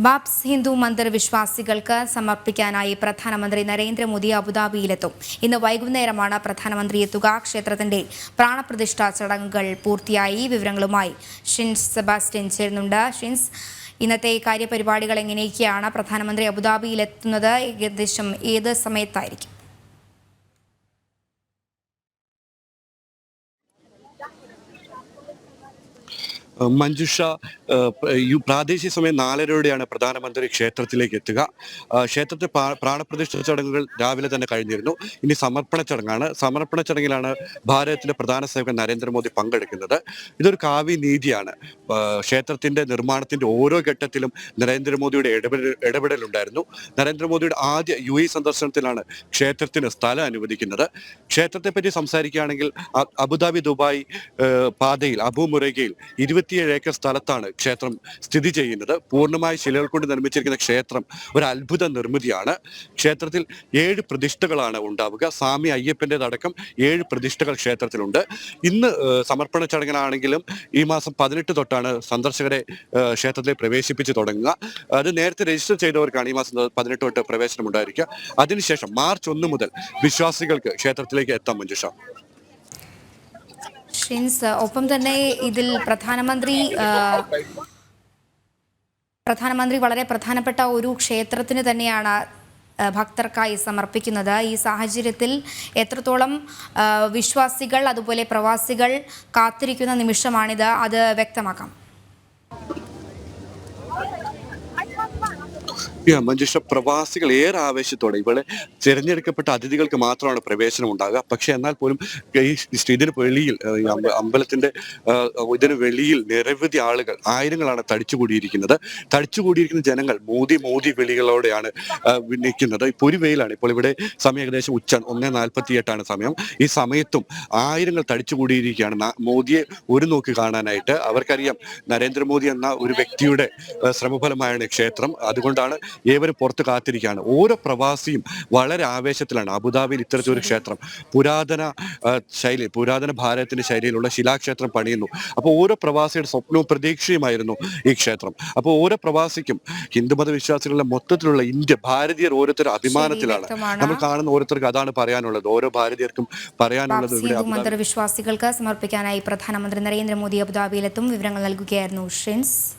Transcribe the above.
BAPS Hindu Mandir വിശ്വാസികൾക്ക് സമർപ്പിക്കാനായി പ്രധാനമന്ത്രി നരേന്ദ്രമോദി അബുദാബിയിലെത്തും. ഇന്ന് വൈകുന്നേരമാണ് പ്രധാനമന്ത്രി എത്തുക. ക്ഷേത്രത്തിന്റെ പ്രാണപ്രതിഷ്ഠാ ചടങ്ങുകൾ പൂർത്തിയായി. വിവരങ്ങളുമായി ഷിൻസ് സെബാസ്റ്റ്യൻ ചേരുന്നുണ്ട്. ഷിൻസ് ഇന്നത്തെ കാര്യപരിപാടികൾ എങ്ങനെയൊക്കെയാണ് പ്രധാനമന്ത്രി അബുദാബിയിലെത്തുന്നത്? ഏകദേശം ഏത് സമയത്തായിരിക്കും? മഞ്ജുഷ പ്രാദേശിക സമയം നാലരയോടെയാണ് പ്രധാനമന്ത്രി ക്ഷേത്രത്തിലേക്ക് എത്തുക. ക്ഷേത്രത്തെ പ്രാണപ്രതിഷ്ഠ ചടങ്ങുകൾ രാവിലെ തന്നെ കഴിഞ്ഞിരുന്നു. ഇനി സമർപ്പണ ചടങ്ങാണ്. സമർപ്പണ ചടങ്ങിലാണ് ഭാരതത്തിന്റെ പ്രധാന സേവകൻ നരേന്ദ്രമോദി പങ്കെടുക്കുന്നത്. ഇതൊരു കാവ്യ നീതിയാണ്. ക്ഷേത്രത്തിന്റെ നിർമ്മാണത്തിന്റെ ഓരോ ഘട്ടത്തിലും നരേന്ദ്രമോദിയുടെ ഇടപെടൽ ഇടപെടലുണ്ടായിരുന്നു. നരേന്ദ്രമോദിയുടെ ആദ്യ യു എ സന്ദർശനത്തിലാണ് ക്ഷേത്രത്തിന് സ്ഥലം അനുവദിക്കുന്നത്. ക്ഷേത്രത്തെ പറ്റി സംസാരിക്കുകയാണെങ്കിൽ അബുദാബി ദുബായ് പാതയിൽ അബു മുരകയിൽ അബുമുറഗയിൽ ഇരുപത്തിയേഴ് ഏക്കർ സ്ഥലത്താണ് ക്ഷേത്രം സ്ഥിതി ചെയ്യുന്നത്. പൂർണമായ ശിലകൾ കൊണ്ട് നിർമ്മിച്ചിരിക്കുന്ന ക്ഷേത്രം ഒരു അത്ഭുത നിർമ്മിതിയാണ്. ക്ഷേത്രത്തിൽ ഏഴ് പ്രതിഷ്ഠകളാണ് ഉണ്ടാവുക. സ്വാമി അയ്യപ്പന്റെതടക്കം ഏഴ് പ്രതിഷ്ഠകൾ ക്ഷേത്രത്തിലുണ്ട്. ഇന്ന് സമർപ്പണ ചടങ്ങിലാണെങ്കിലും ഈ മാസം പതിനെട്ട് തൊട്ടാണ് സന്ദർശകരെ ക്ഷേത്രത്തിൽ പ്രവേശിപ്പിച്ച് തുടങ്ങുക. അത് നേരത്തെ രജിസ്റ്റർ ചെയ്തവർക്കാണ് ഈ മാസം പതിനെട്ട് തൊട്ട് പ്രവേശനം ഉണ്ടായിരിക്കുക അതിനുശേഷം മാർച്ച് ഒന്ന് മുതൽ വിശ്വാസികൾക്ക് ക്ഷേത്രത്തിലേക്ക് എത്താം മഞ്ജുഷ. ഷിൻസ് ഒപ്പം തന്നെ ഇതിൽ പ്രധാനമന്ത്രി പ്രധാനമന്ത്രി വളരെ പ്രധാനപ്പെട്ട ഒരു ക്ഷേത്രത്തിന് തന്നെയാണ് ഭക്തർക്കായി സമർപ്പിക്കുന്നത്. ഈ സാഹചര്യത്തിൽ എത്രത്തോളം വിശ്വാസികൾ അതുപോലെ പ്രവാസികൾ കാത്തിരിക്കുന്ന നിമിഷമാണിത് അത് വ്യക്തമാക്കാം. മഞ്ജുഷ പ്രവാസികൾ ഏറെ ആവേശത്തോടെ. ഇവിടെ തിരഞ്ഞെടുക്കപ്പെട്ട അതിഥികൾക്ക് മാത്രമാണ് പ്രവേശനം ഉണ്ടാകുക പക്ഷെ എന്നാൽ പോലും ഈ ഇതിന് വെളിയിൽ അമ്പലത്തിന്റെ ഇതിന് വെളിയിൽ നിരവധി ആളുകൾ ആയിരങ്ങളാണ് തടിച്ചുകൂടിയിരിക്കുന്നത്. തടിച്ചുകൂടിയിരിക്കുന്ന ജനങ്ങൾ മോദി മോദി വിളികളോടെയാണ് നിൽക്കുന്നത്. ഇപ്പൊ ഒരു വെയിലാണ് ഇപ്പോൾ ഇവിടെ സമയം ഏകദേശം ഉച്ച ഒന്നേ നാൽപ്പത്തി എട്ടാണ് സമയം. ഈ സമയത്തും ആയിരങ്ങൾ തടിച്ചുകൂടിയിരിക്കുകയാണ്. മോദിയെ ഒരു നോക്കി കാണാനായിട്ട് അവർക്കറിയാം നരേന്ദ്രമോദി എന്ന ഒരു വ്യക്തിയുടെ ശ്രമഫലമായാണ് ക്ഷേത്രം. അതുകൊണ്ടാണ് ഏവരും പുറത്ത് കാത്തിരിക്കുകയാണ്. ഓരോ പ്രവാസിയും വളരെ ആവേശത്തിലാണ് അബുദാബിയിൽ ഇത്തരത്തിലൊരു ക്ഷേത്രം. പുരാതന ശൈലി പുരാതന ഭാരതത്തിന്റെ ശൈലിയിലുള്ള ശിലാക്ഷേത്രം പണിയുന്നു. അപ്പോൾ ഓരോ പ്രവാസിയുടെ സ്വപ്നവും പ്രതീക്ഷയുമായിരുന്നു ഈ ക്ഷേത്രം. അപ്പോൾ ഓരോ പ്രവാസിക്കും ഹിന്ദുമത വിശ്വാസികളുടെ മൊത്തത്തിലുള്ള ഇന്ത്യ ഭാരതീയർ ഓരോരുത്തരും അഭിമാനത്തിലാണ്. നമ്മൾ കാണുന്ന ഓരോരുത്തർക്ക് അതാണ് പറയാനുള്ളത്. ഓരോ ഭാരതീയർക്കും പറയാനുള്ളത് ബാബ്സ് ഹിന്ദു അബുദാബി വിശ്വാസികൾക്ക് സമർപ്പിക്കാനായി പ്രധാനമന്ത്രി നരേന്ദ്രമോദി അബുദാബിയിലെത്തും. വിവരങ്ങൾ നൽകുകയായിരുന്നു ഷിൻസ്.